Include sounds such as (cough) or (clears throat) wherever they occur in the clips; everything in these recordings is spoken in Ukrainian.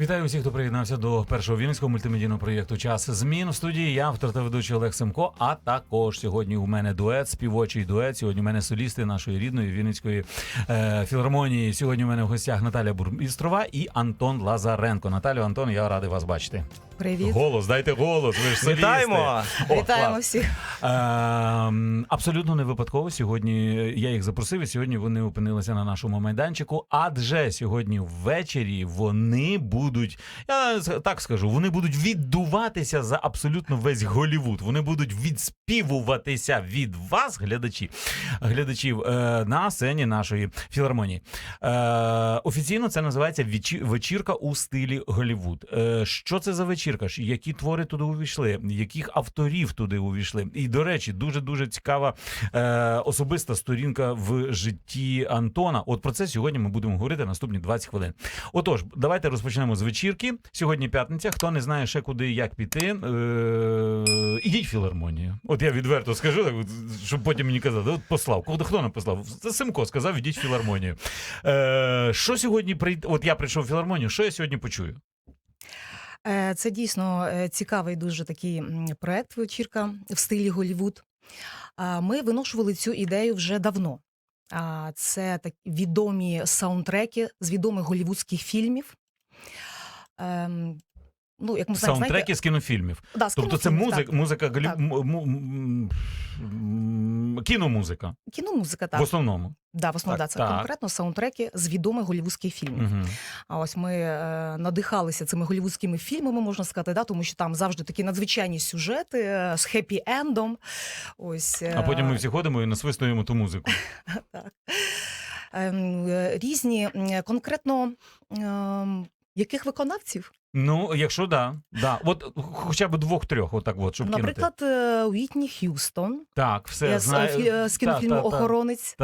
Вітаю усіх, хто приєднався до першого вінницького мультимедійного проєкту Час змін в студії. Я автор та ведучий Олег Семко. А також сьогодні у мене дует, співочий дует. Сьогодні у мене солісти нашої рідної вінницької е, філармонії. Сьогодні у мене в гостях Наталя Бурмістрова і Антон Лазаренко. Наталю, Антон, я радий вас бачити. Привіт. Голос, дайте голос. Ви ж солісти. Вітаємо! О, Вітаємо клас. всіх. Ем, абсолютно не випадково. Сьогодні я їх запросив, і сьогодні вони опинилися на нашому майданчику. Адже сьогодні ввечері вони будуть, я так скажу, вони будуть віддуватися за абсолютно весь Голівуд. Вони будуть відспівуватися від вас, глядачі, глядачів, е, на сцені нашої філармонії. Е, офіційно це називається вечірка у стилі Голівуд. Е, що це за вечірка? Ж? Які твори туди увійшли? Яких авторів туди увійшли? І до речі, дуже дуже цікава е, особиста сторінка в житті Антона. От про це сьогодні ми будемо говорити наступні 20 хвилин. Отож, давайте розпочнемо з вечірки. Сьогодні п'ятниця. Хто не знає ще куди як піти, е, ідіть в філармонію. От я відверто скажу, так, щоб потім мені казати, от послав. Кого хто? Це Симко сказав, ідіть в філармонію. Е, що сьогодні прийде? От я прийшов в філармонію. Що я сьогодні почую? Е, Це дійсно е, цікавий дуже такий проект вечірка в стилі Голівуд. Ми виношували цю ідею вже давно. Це так відомі саундтреки з відомих голівудських фільмів. Ну, як ми знаємо, Саундтреки знаєте, з кінофільмів. да, з Тобто це музика, так. музика голів... Так. м- м- м- кіномузика Кіномузика, в так. основному. Да, в основному Так, да, це так. конкретно саундтреки з відомих голівудських фільмів. Угу. А ось ми е, надихалися цими голівудськими фільмами, можна сказати, да, тому що там завжди такі надзвичайні сюжети е, з хеппі-ендом. Ось, е, А потім ми всі ходимо і насвистуємо ту музику. (laughs) так. Ем, е, різні, м, конкретно ем, яких виконавців? Ну, якщо да, да. От хоча б двох-трьох, отак от, щоб. Наприклад, е, Уітні Х'юстон Так, все е, з, знаю. е, з кінофільму Та, та, та. Охоронець.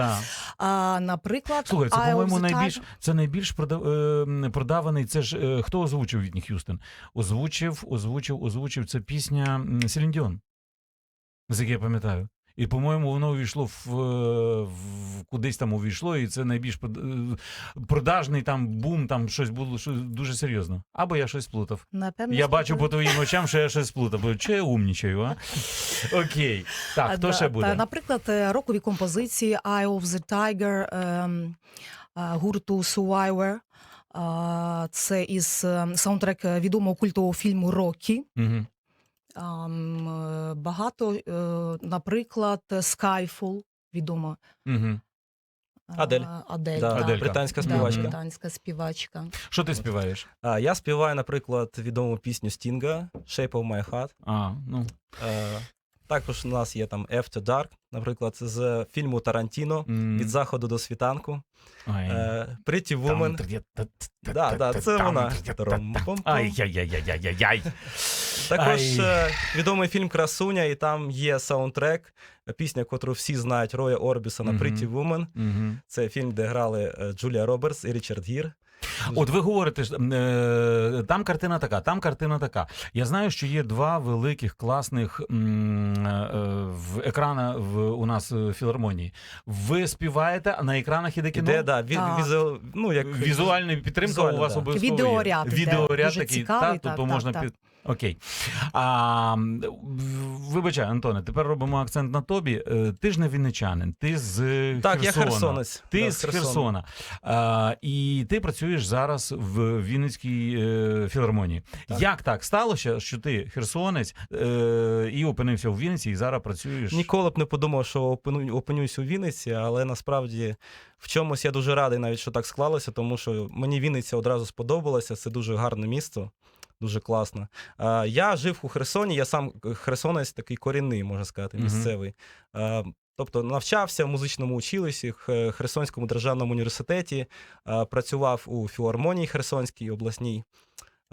А, наприклад, Слухай, це, по-моєму, найбільш це найбільш е, продаваний. Це ж е, хто озвучив Вітні Х'юстон? Озвучив, озвучив, озвучив. Це пісня Селіндіон, з якої я пам'ятаю. І, по-моєму, воно увійшло в, е, в кудись там увійшло, і це найбільш е, продажний там бум, там щось було що дуже серйозно. Або я щось плутав. Напевно, Я бачу по твоїм очам, що я щось сплутав. Бо Чи я умнічаю, а? Окей. Так, хто ще буде? Наприклад, е, рокові композиції Eye of the Tiger ем, гурту Survivor. Це із е, саундтрек відомого культового фільму Рокі. Угу. Е, Багато, е, наприклад, Skyfall, відома. Угу. Адель. Адель, Да, так. британська британська Да, співачка. британська співачка. Що ти співаєш? А, я співаю, наприклад, відому пісню Стінга Shape of My Heart. А, ну. Також у нас є там After Dark, наприклад, з фільму Тарантіно від заходу до світанку. Pretty Woman. Да, да, це вона. Також е, відомий фільм Красуня, і там є саундтрек, пісня, яку всі знають Роя Орбіса на. Pretty Woman. Це фільм, де грали е, Джулія Робертс і Річард Гір. От ви говорите, е, там картина така, там картина така. Я знаю, що є два великих класних м, е, в екрана в у нас в філармонії. Ви співаєте, а на екранах іде кіно? Іде, да, від, Так. візу, ну, як Візуальна підтримка Візуально, у вас да. обов'язково Відеоряд Відеоряд такий, цікавий, та, так, тобто так, можна так. під. Окей. А, вибачай, Антоне, тепер робимо акцент на тобі. Е, Ти ж не вінничанин, ти з Так, я Херсона. херсонець. Ти Да, з Херсона. А, і ти працюєш зараз в Вінницькій е, філармонії. Так. Як так сталося, що ти херсонець е, і опинився у Вінниці, і зараз працюєш? Ніколи б не подумав, що опину- опинюсь у Вінниці, але насправді в чомусь я дуже радий, навіть що так склалося, тому що мені Вінниця одразу сподобалася. Це дуже гарне місто, дуже класно. А, Я жив у Херсоні, я сам херсонець такий корінний, можна сказати, місцевий. А, Тобто навчався в музичному училищі, в Херсонському державному університеті, працював у філармонії Херсонській обласній.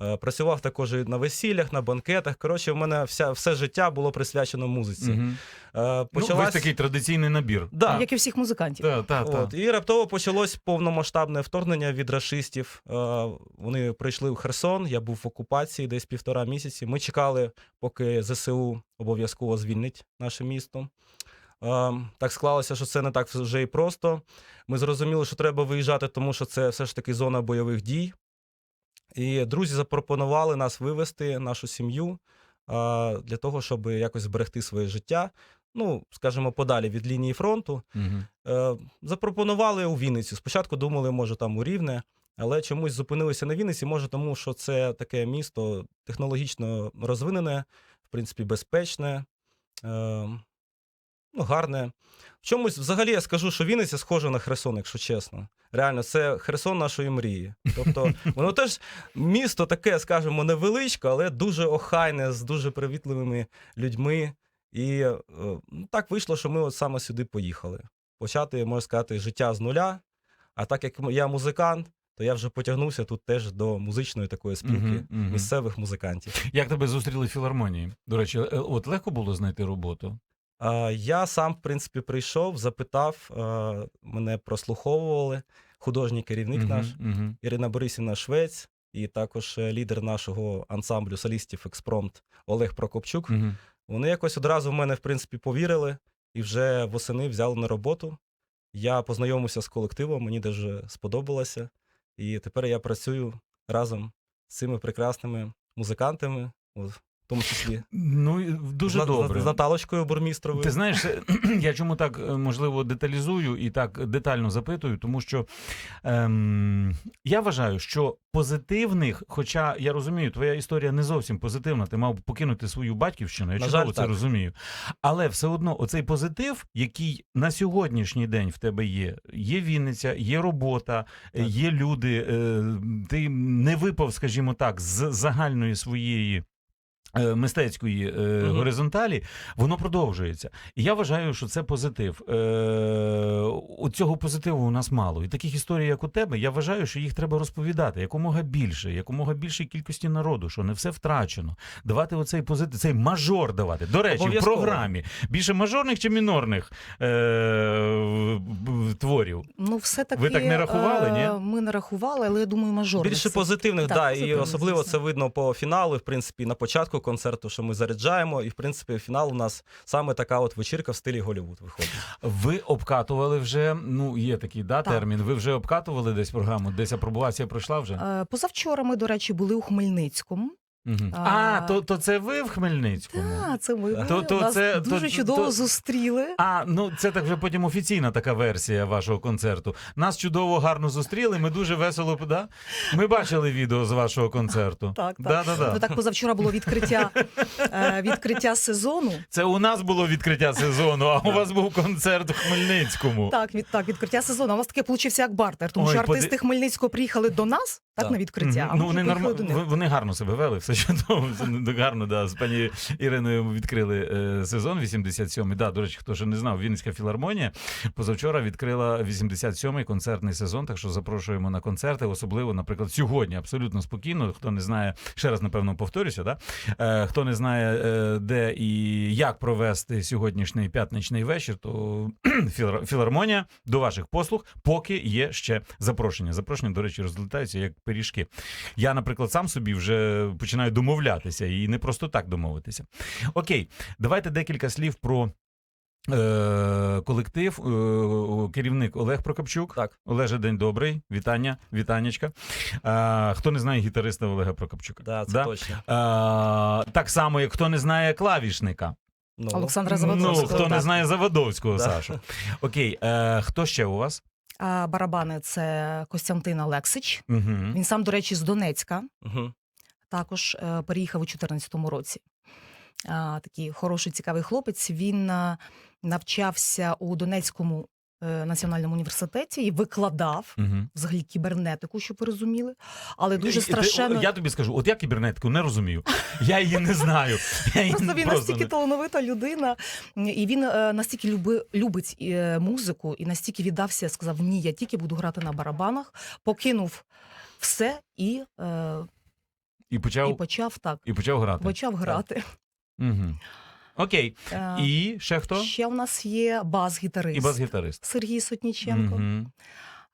Е, Працював також і на весіллях, на банкетах. Коротше, в мене вся, все життя було присвячено музиці. Мгм. Е, Ну, Почалась... весь такий традиційний набір. да. Як і всіх музикантів. Та, та, та. От, і раптово почалось повномасштабне вторгнення від рашистів. Е, Вони прийшли в Херсон. Я був в окупації десь півтора місяці. Ми чекали, поки ЗСУ обов'язково звільнить наше місто. Так склалося, що це не так вже і просто. Ми зрозуміли, що треба виїжджати, тому що це все ж таки зона бойових дій. І друзі запропонували нас вивезти, нашу сім'ю, для того, щоб якось зберегти своє життя. Ну, скажімо, подалі від лінії фронту. Е, запропонували у Вінницю. Спочатку думали, може, там у Рівне, але чомусь зупинилися на Вінниці. Може, тому що це таке місто технологічно розвинене, в принципі, безпечне, е, ну, гарне. В чомусь, взагалі, я скажу, що Вінниця схожа на Херсон, якщо чесно. Реально, це Херсон нашої мрії. Тобто, (laughs) воно теж місто таке, скажімо, невеличке, але дуже охайне, з дуже привітливими людьми. І е, ну, так вийшло, що ми от саме сюди поїхали почати, можна сказати, життя з нуля. А так як я музикант, то я вже потягнувся тут теж до музичної такої спілки Мгм, мгм. місцевих музикантів. Як тебе зустріли в філармонії? До речі, е, от легко було знайти роботу? А, я сам, в принципі, прийшов, запитав, мене прослуховували. Художній керівник Мгм, наш мгм. Ірина Борисівна Швець, і також е, лідер нашого ансамблю солістів Експромт Олег Прокопчук. Мгм. Вони якось одразу в мене, в принципі, повірили і вже восени взяли на роботу. Я познайомився з колективом, мені дуже сподобалося. І тепер я працюю разом з цими прекрасними музикантами, в тому числі Ну, дуже з, добре. з Наталочкою Бурмістровою. Ти знаєш, (clears throat) я чому так е, можливо деталізую і так детально запитую, тому що ем, я вважаю, що позитивних, хоча я розумію, твоя історія не зовсім позитивна, ти мав покинути свою батьківщину, я чудово це розумію. Але все одно, оцей позитив, який на сьогоднішній день в тебе є, є Вінниця, є робота, е, Так. є люди, е, ти не випав, скажімо так, з загальної своєї. Е, Мистецької е, Мгм. горизонталі воно продовжується. І я вважаю, що це позитив. Е, у цього позитиву у нас мало. І таких історій, як у тебе, я вважаю, що їх треба розповідати якомога більше, якомога більшій кількості народу, що не все втрачено. Давати оцей позитив, цей мажор давати. До речі, в програмі більше мажорних чи мінорних е, творів. Ну, все таки Ви так не рахували, ні? Ми не рахували, але я думаю, мажорних. Більше позитивних, Так, да, і особливо це видно по фіналу, в принципі, на початку концерту, що ми заряджаємо, і в принципі фінал у нас саме така от вечірка в стилі Голівуд виходить. Ви обкатували вже. Ну є такий да, Так. термін. Ви вже обкатували десь програму, десь апробувація пройшла вже. Е, Позавчора ми, до речі, були у Хмельницькому. Мгм. а- А, то, то це ви в Хмельницькому? Так, це ми То- то нас це- дуже то- чудово то- зустріли. А, ну це так вже потім офіційна така версія вашого концерту. Нас чудово гарно зустріли. Ми дуже весело да? Ми бачили відео з вашого концерту. Так, так. Да, да, да. Ну так позавчора було відкриття, е, відкриття сезону. Це у нас було відкриття сезону, а у вас був концерт у Хмельницькому. Так, від так, відкриття сезону. У нас таке получився як бартер, тому Ой, що поди- артисти Хмельницького приїхали до нас, так, на відкриття. А Ну, вони, норм... вони гарно себе вели, все чудово. Гарно, да. З пані Іриною відкрили е, сезон 87-й. Да, до речі, хто ще не знав, Вінницька філармонія позавчора відкрила 87-й концертний сезон. Так що запрошуємо на концерти, особливо, наприклад, сьогодні абсолютно спокійно. Хто не знає, ще раз напевно повторюся, да? е, хто не знає, е, де і як провести сьогоднішній п'ятничний вечір, то (clears throat) філар- філармонія до ваших послуг, поки є ще запрошення. Запрошення, до речі, розлітаються як пиріжки. Я, наприклад, сам собі вже починаю домовлятися і не просто так домовитися. Окей, давайте декілька слів про. Е, колектив, е, керівник Олег Прокопчук. Так. Олеже, день добрий. Вітання, вітанечка. Е, хто не знає гітариста Олега Прокопчука? Да, це Да? точно. Е, так само, як хто не знає клавішника. Ну, Олександра Заводовського. Ну, хто не знає Заводовського, Да. Сашу. Окей, е, хто ще у вас? А барабани це Костянтин Олексич. Угу. Він сам, до речі, з Донецька. Угу. також е, переїхав у 2014 році. А, такий хороший, цікавий хлопець. Він е, навчався у Донецькому е, національному університеті і викладав Угу. взагалі кібернетику, щоб ви розуміли. Але дуже страшенно. Я тобі скажу, от я кібернетику не розумію. Я її не знаю. (laughs) Я її Просто він просто настільки не- талановита людина, і він е, настільки люби, любить е, музику, і настільки віддався, сказав: ні, я тільки буду грати на барабанах, покинув все і е, І почав, і почав так. і почав грати. Почав грати. Угу. Окей. Е, І ще хто? Ще в нас є бас-гітарист І бас-гітарист. Сергій Сотніченко. Мгм.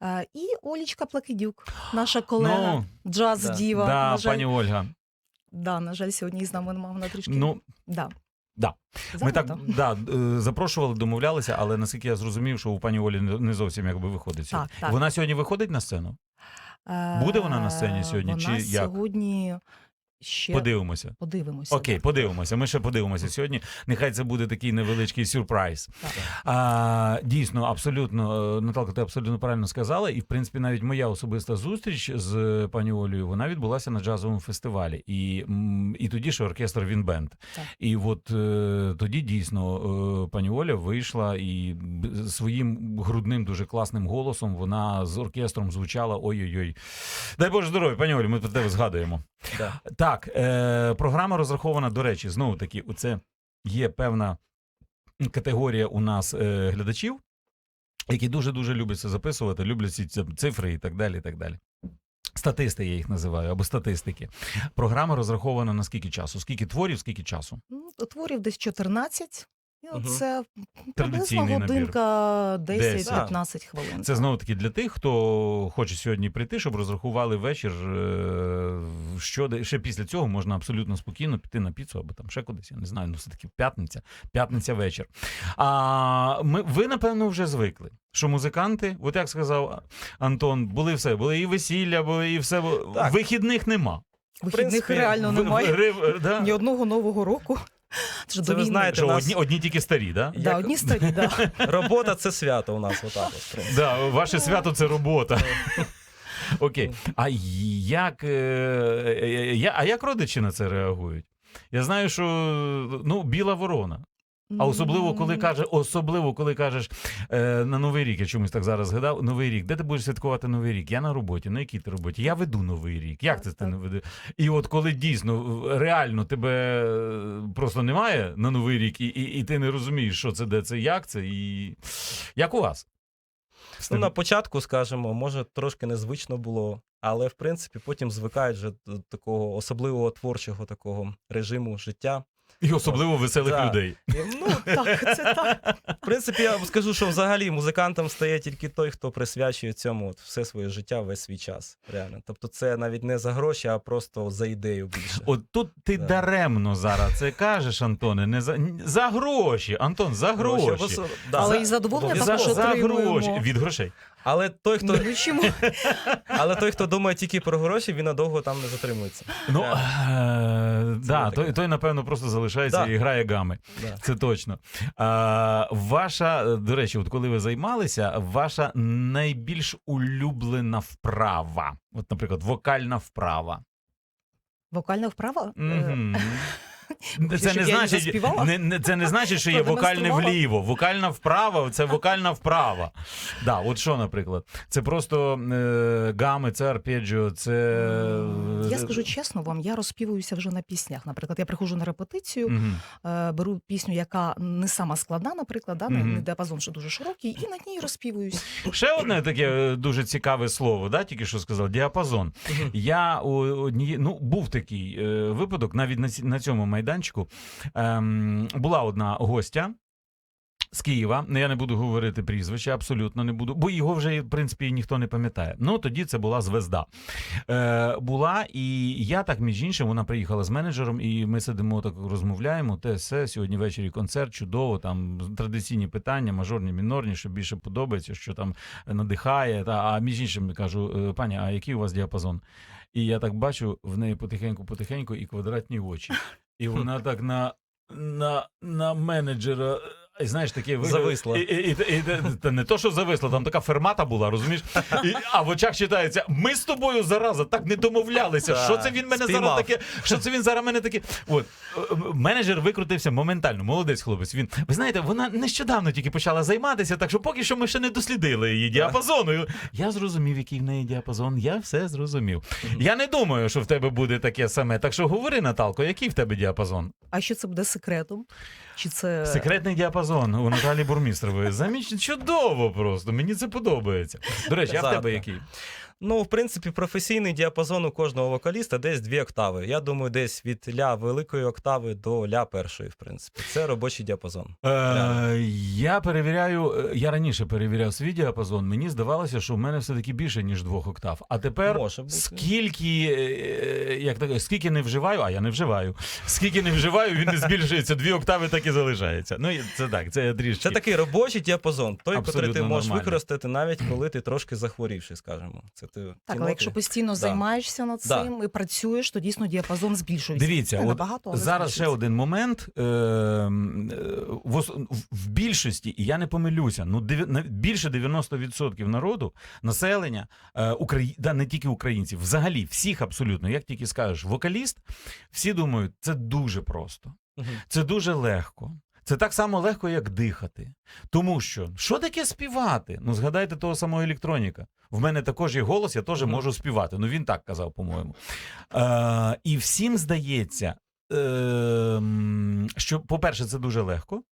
Е, І Олічка Плакидюк, наша колега, Ну, джаз-діва. Да, на, жаль, пані Ольга. да, на жаль, сьогодні з нами немає, вона трішки. Ну, да. да. Ми так да, е, запрошували, домовлялися, але наскільки я зрозумів, що у пані Олі не не зовсім якби виходить. сьогодні. Так, так. Вона сьогодні виходить на сцену? Буде вона на сцені сьогодні, Вона чи як? сьогодні ще Подивимося. подивимося. Окей, подивимося. Ми ще подивимося сьогодні. Нехай це буде такий невеличкий сюрприз. Так. А, дійсно, абсолютно, е, Наталка, ти абсолютно правильно сказала. І в принципі, навіть моя особиста зустріч з пані Олею вона відбулася на джазовому фестивалі. І, і тоді ще оркестр Вінбенд. Так. І от е, тоді дійсно е, пані Оля вийшла і своїм грудним, дуже класним голосом вона з оркестром звучала. Ой-ой-ой. Дай Боже здоров'я, пані Олі, ми про тебе згадуємо. Да. Так, е, програма розрахована, до речі, знову таки, це є певна категорія у нас е, глядачів, які дуже-дуже люблять це записувати, люблять ці цифри і так далі. і так далі. Статисти я їх називаю, або статистики. Програма розрахована на скільки часу? Скільки творів, скільки часу? Ну, Творів десь 14. І Мгм. Це Традиційний приблизно набір. годинка Десять. 10-15 хвилин. Це знову таки для тих, хто хоче сьогодні прийти, щоб розрахували вечір. е, Що де- ще після цього можна абсолютно спокійно піти на піцу або там ще кудись. Я не знаю. Ну все таки п'ятниця, п'ятниця вечір. А ми ви напевно вже звикли, що музиканти, от як сказав Антон, були все, були і весілля, були і все. Так. Вихідних нема. Вихідних принципі, реально В- немає. в- ри- да? Ні одного нового року. (laughs) Це, ж Це ви знаєте, Що нас- одні, одні тільки старі, да? Да, Як- одні старі, да. (laughs) Робота це свято у нас. Отак, от. Да, ваше свято це робота. (laughs) Окей. А як, е, е, я, а як родичі на це реагують? Я знаю, що ну, біла ворона. А особливо, коли каже, особливо, коли кажеш е, на Новий рік, я чомусь так зараз згадав. Новий рік, де ти будеш святкувати Новий рік? Я на роботі. На якій ти роботі? Я веду Новий рік. Як це ти не ведеш? І от коли дійсно реально тебе е, просто немає на Новий рік, і, і, і ти не розумієш, що це, де це, як це, і як у вас? Ну, на початку, скажімо, може трошки незвично було, але в принципі потім звикають вже до такого особливого творчого такого режиму життя. І особливо веселих Да. людей. Ну, Так, це так. в принципі, я вам скажу, що взагалі музикантом стає тільки той, хто присвячує цьому от все своє життя, весь свій час. Реально. Тобто, це навіть не за гроші, а просто за ідею більше. От тут ти Да. даремно зараз це кажеш, Антоне, не за, за гроші. Антон, за гроші. Да, Але і задоволення За, також за отримуємо. гроші. Від грошей. Але той, хто, Ну, чому? (laughs) але той, хто думає тільки про гроші, він надовго там не затримується. Ну, Да. е, да, той, той, напевно, просто залишається Да. і грає гами. Да. Це точно. А, ваша, до речі, от коли ви займалися, ваша найбільш улюблена вправа. От, наприклад, вокальна вправа. Вокальна вправа? Е. Хочеш, Це не значить, не, не, це не значить, що є вокальне вліво. Вокальна вправа це вокальна вправа. Да, от що, наприклад, це просто е, гами, це арпеджіо, це. е, Я скажу чесно вам, я розпівуюся вже на піснях. Наприклад, я приходжу на репетицію, Мгм. е, беру пісню, яка не сама складна, наприклад, да, Мгм. не діапазон, що дуже широкий, і на ній розпівуюсь. Ще одне таке е, дуже цікаве слово, да, тільки що сказав, діапазон. Я у одній, ну був такий е, випадок, навіть на, на цьому майданчику ем, була одна гостя. З Києва, Ну, я не буду говорити прізвище, абсолютно не буду, бо його вже в принципі ніхто не пам'ятає. Ну тоді це була звезда. Е, була, і я так, між іншим, вона приїхала з менеджером, і ми сидимо так розмовляємо. Те все сьогодні ввечері концерт, чудово. Там традиційні питання, мажорні, мінорні, що більше подобається, що там надихає. Та а між іншим кажу, «Е, пані, а який у вас діапазон? І я так бачу в неї потихеньку-потихеньку і квадратні очі. І вона (laughs) так на, на, на менеджера. Знаєш, таке вигляд- Зависла. І, і, і, і, та не то, що зависла, там така фермата була, розумієш? І, а в очах читається: ми з тобою зараза так не домовлялися. Що це він мене спіймав. зараз таке? Що це він зараз мене таке? От е, менеджер викрутився моментально. Молодець хлопець. Він ви знаєте, вона нещодавно тільки почала займатися, так що поки що ми ще не дослідили її діапазону. Я зрозумів, який в неї діапазон. Я все зрозумів. Я не думаю, що в тебе буде таке саме. Так що говори, Наталко, який в тебе діапазон? А що це буде секретом? Чи це Секретний діапазон у Наталі Бурмістрової. Заміч чудово просто. Мені це подобається. До речі, а в тебе який? Ну, в принципі, професійний діапазон у кожного вокаліста десь дві октави. Я думаю, десь від ля великої октави до ля першої, в принципі. Це робочий діапазон. Е, я перевіряю, е, я раніше перевіряв свій діапазон. Мені здавалося, що в мене все-таки більше, ніж двох октав. А тепер Може скільки, е, як так, скільки не вживаю, а я не вживаю. Скільки не вживаю, він не збільшується. Дві октави так і залишається. Ну, це так, це трішки. Це такий робочий діапазон, той, який ти можеш використати навіть коли ти трошки захворівший, скажімо. Це ти Так, але якщо постійно займаєшся над Да. цим і працюєш, то дійсно діапазон збільшується. Дивіться, Не от набагато, але зараз ще один момент. Е, е, в, в- більшості, і я не помилюся, ну дев'я- більше 90% народу, населення, е, Украї... да, не тільки українців, взагалі всіх абсолютно, як тільки скажеш, вокаліст, всі думають, це дуже просто. Це дуже легко. Це так само легко, як дихати. Тому що що таке співати? Ну, згадайте того самого електроніка. В мене також є голос, я теж можу співати. Ну він так казав, по-моєму. Е, і всім здається, що, по-перше, це дуже легко.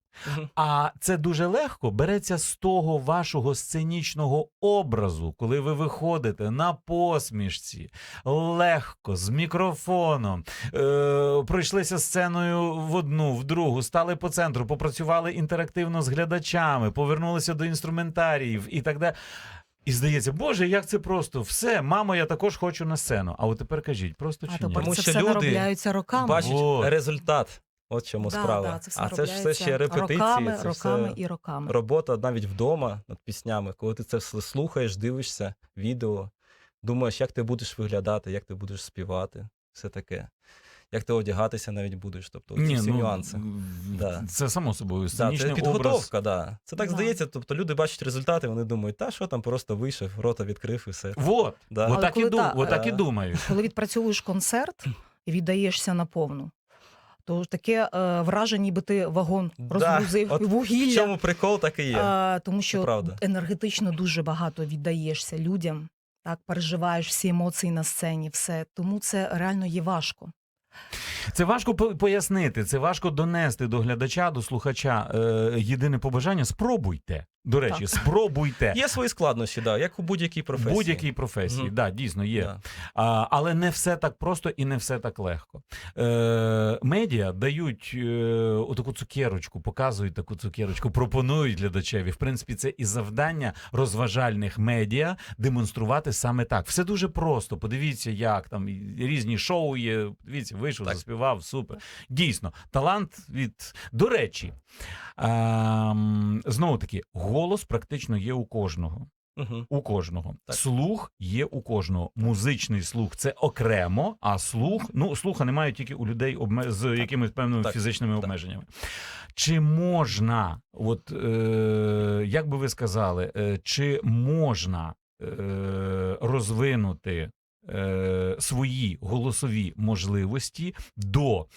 А це дуже легко береться з того вашого сценічного образу, коли ви виходите на посмішці, легко, з мікрофоном, е, пройшлися сценою в одну, в другу, стали по центру, попрацювали інтерактивно з глядачами, повернулися до інструментаріїв і так далі. І здається, Боже, як це просто. Все, мамо, я також хочу на сцену. А от тепер кажіть, просто чи тепер ні? Тому це що все люди наробляється роками. Бачать Вот. результат. От в чому Да, справа. да, це все а це ж все ще репетиції. роками, це роками все і роками. робота навіть вдома над піснями, коли ти це все слухаєш, дивишся, відео, думаєш, як ти будеш виглядати, як ти будеш співати, все таке. Як ти одягатися навіть будеш. Тобто ці всі нюанси. Да. Це само собою. Да, Сценічний це образ. підготовка, да. Це так Да. здається. Тобто люди бачать результати, вони думають, та що там просто вийшов, рота відкрив і все. Вот. Да. Але так і, коли ду... та- і е, думаю. Коли відпрацьовуєш концерт і віддаєшся наповну, то таке е, враження, ніби ти вагон Да, розгрузив от В вугілля. чому прикол, так і є. А, тому що правда. енергетично дуже багато віддаєшся людям, так переживаєш всі емоції на сцені, все. Тому це реально є важко. Це важко по- пояснити, це важко донести до глядача, до слухача. Е, єдине побажання спробуйте. До речі, Так. спробуйте. Є свої складнощі, да, як у будь-якій професії. будь-якій професії, Мгм. да, дійсно є. Да. А, але не все так просто і не все так легко. Е, медіа дають е, отаку цукерочку, показують таку цукерочку, пропонують глядачеві. В принципі, це і завдання розважальних медіа демонструвати саме так. Все дуже просто. Подивіться, як там різні шоу є. Дивіться, вийшов, Так. заспівав, супер. Дійсно, талант від до речі. ем, знову таки, голос практично є у кожного. Мгм. У кожного Так. слух є у кожного. Музичний слух це окремо, а слух ну слуха немає тільки у людей обме... з якимись певними Так. фізичними Так. обмеженнями. Чи можна, от е, як би ви сказали, е, чи можна е, розвинути е, свої голосові можливості до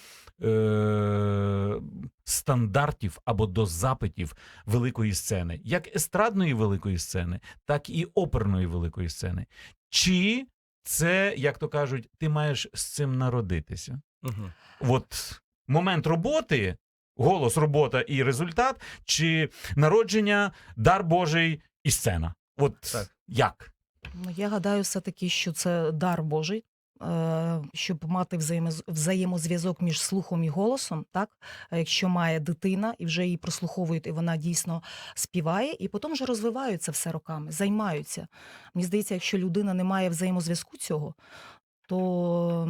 е, стандартів або до запитів великої сцени, як естрадної великої сцени, так і оперної великої сцени. Чи це, як то кажуть, ти маєш з цим народитися? Мгм. От момент роботи, голос, робота і результат, чи народження, дар Божий і сцена? От Так. як? Я гадаю, все-таки, що це дар Божий. е, Щоб мати взаємозв'язок між слухом і голосом, так Е, якщо має дитина і вже її прослуховують, і вона дійсно співає, і потім вже розвивають це все роками, займаються. Мені здається, якщо людина не має взаємозв'язку цього, то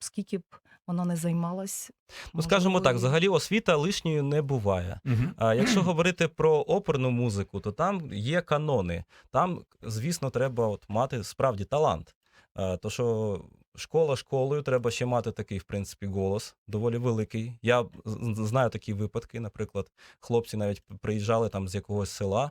скільки б вона не займалась, Ну, скажімо так, взагалі освіта лишньою не буває. Угу. А якщо говорити про оперну музику, то там є канони. Там, звісно, треба от мати справді талант. А, То що школа школою, треба ще мати такий, в принципі, голос доволі великий. Я знаю такі випадки. Наприклад, хлопці навіть приїжджали там з якогось села,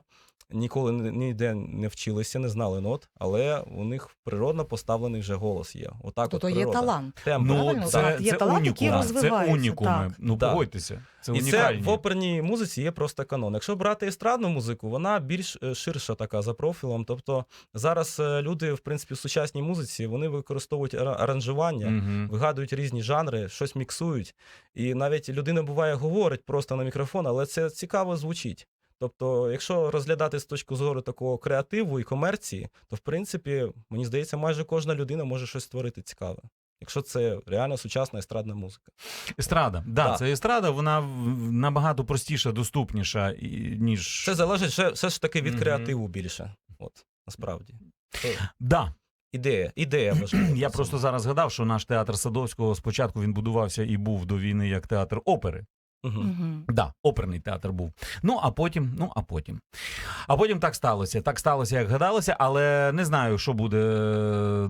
ніколи ні- ніде не вчилися, не знали нот, але у них природно поставлений вже голос є. Отак, Тобто от є талант. Тембр. Ну, Правильно, це, так, є це талант, який унікуми. Це розвивається, унікуми. так. Ну, Да. погодьтеся. Це І це унікальні. в оперній музиці є просто канон. Якщо брати естрадну музику, вона більш е, ширша така за профілем. Тобто зараз е, люди, в принципі, в сучасній музиці вони використовують ара- аранжування, Мгм. вигадують різні жанри, щось міксують. І навіть людина буває говорить просто на мікрофон, але це цікаво звучить. Тобто, якщо розглядати з точки зору такого креативу і комерції, то в принципі, мені здається, майже кожна людина може щось створити цікаве. Якщо це реально сучасна естрадна музика. Естрада. Да, Да. це естрада, вона набагато простіша, доступніша, ніж. Це залежить ще, все ж таки від Мгм. креативу більше. От, насправді. Да. ідея, ідея важлива. (clears throat) Я просто зараз згадав, що наш театр Садовського спочатку він будувався і був до війни як театр опери. Мгм. Мгм. Да, оперний театр був. Ну а потім, ну а потім. А потім так сталося. Так сталося, як гадалося, але не знаю, що буде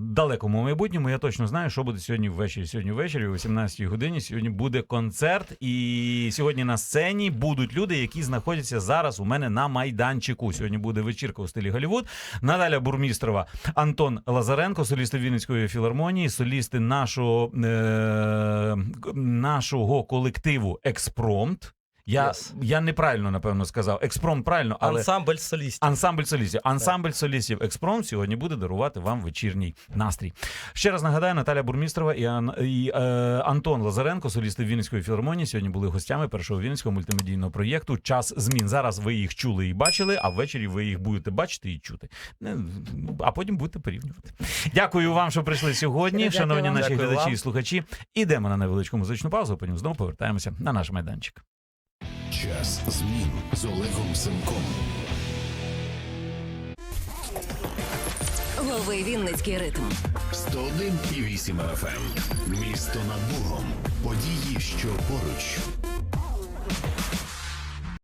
далекому майбутньому. Я точно знаю, що буде сьогодні ввечері. Сьогодні ввечері, о 18 годині. Сьогодні буде концерт. І сьогодні на сцені будуть люди, які знаходяться зараз у мене на майданчику. Сьогодні буде вечірка у стилі Голлівуд. Наталя Бурмістрова, Антон Лазаренко, солісти Вінницької філармонії, солісти нашого, е- нашого колективу Експромт. Я, Yes. я неправильно напевно сказав. Експромт правильно, але Ансамбль солістів. ансамбль солістів. Ансамбль солістів Експромт сьогодні буде дарувати вам вечірній настрій. Ще раз нагадаю, Наталя Бурмістрова і, Ан... і е, Антон Лазаренко, солісти Вінницької філармонії, сьогодні були гостями першого вінницького мультимедійного проєкту Час змін. Зараз ви їх чули і бачили, а ввечері ви їх будете бачити і чути. А потім будете порівнювати. Дякую вам, що прийшли сьогодні, шановні наші глядачі і слухачі. Ідемо на невеличку музичну паузу, потім знову повертаємося на наш майданчик. Час змін з Олегом Семком. Лови Вінницький ритм. 101,8 FM. Місто над Богом. Події, що поруч.